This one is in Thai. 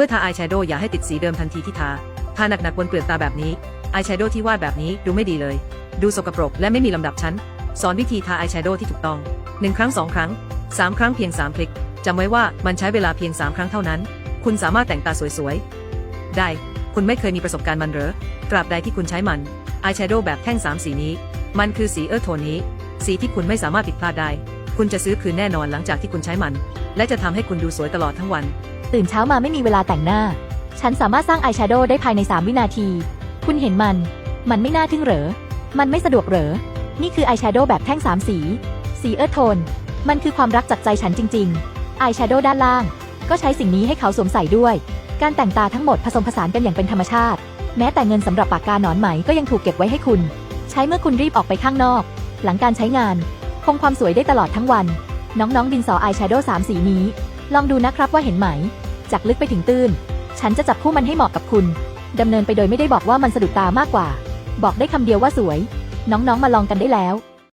มื่อทาอายแชโดว์อย่าให้ติดสีเดิมทันทีที่ทา ทาหนักๆบนเปลือกตาแบบนี้ อายแชโดว์ที่วาดแบบนี้ดูไม่ดีเลย ดูสกปรกและไม่มีลำดับชั้น สอนวิธีทาอายแชโดว์ที่ถูกต้อง 1 ครั้ง 2 ครั้ง 3 ครั้งเพียง 3 คลิก จำไว้ว่ามันใช้เวลาเพียง 3 ครั้งเท่านั้น คุณสามารถแต่งตาสวยๆ ได้ คุณไม่เคยมีประสบการณ์มันเหรอ ตราบใดที่คุณใช้มันอายแชโดว์แบบแท่ง3สีนี้ มันคือสีเอิร์โทนนี้ สีที่คุณไม่สามารถผิดพลาดได้ คุณจะซื้อคืนแน่นอนหลังจากที่คุณใช้มัน และจะทำให้คุณดูสวยตลอดทั้งวัน ตื่นเช้ามาไม่มีเวลาแต่งหน้า ฉันสามารถสร้างอายแชโดว์ได้ภายใน 3 วินาที คุณเห็นมัน มันไม่น่าทึ่งเหรอ มันไม่สะดวกเหรอ นี่คืออายแชโดว์แบบแท่ง 3 สี สีเอิร์ธโทน มันคือความรักจากใจฉันจริงๆ อายแชโดว์ด้านล่าง ก็ใช้สิ่งนี้ให้เขาสวมใส่ด้วย การแต่งตาทั้งหมดผสมผสานกันอย่างเป็นธรรมชาติ แม้แต่เงินสำหรับปากกาหนอนไหมก็ยังถูกเก็บไว้ให้คุณ ใช้เมื่อคุณรีบออกไปข้างนอก หลังการใช้งาน คงความสวยได้ตลอดทั้งวัน น้องๆดินสออายแชโดว์สามสีนี้ ลองดูนะครับว่าเห็นไหม จากลึกไปถึงตื้น ฉันจะจับคู่มันให้เหมาะกับคุณ ดำเนินไปโดยไม่ได้บอกว่ามันสะดุดตามากกว่า บอกได้คำเดียวว่าสวย น้องๆมาลองกันได้แล้ว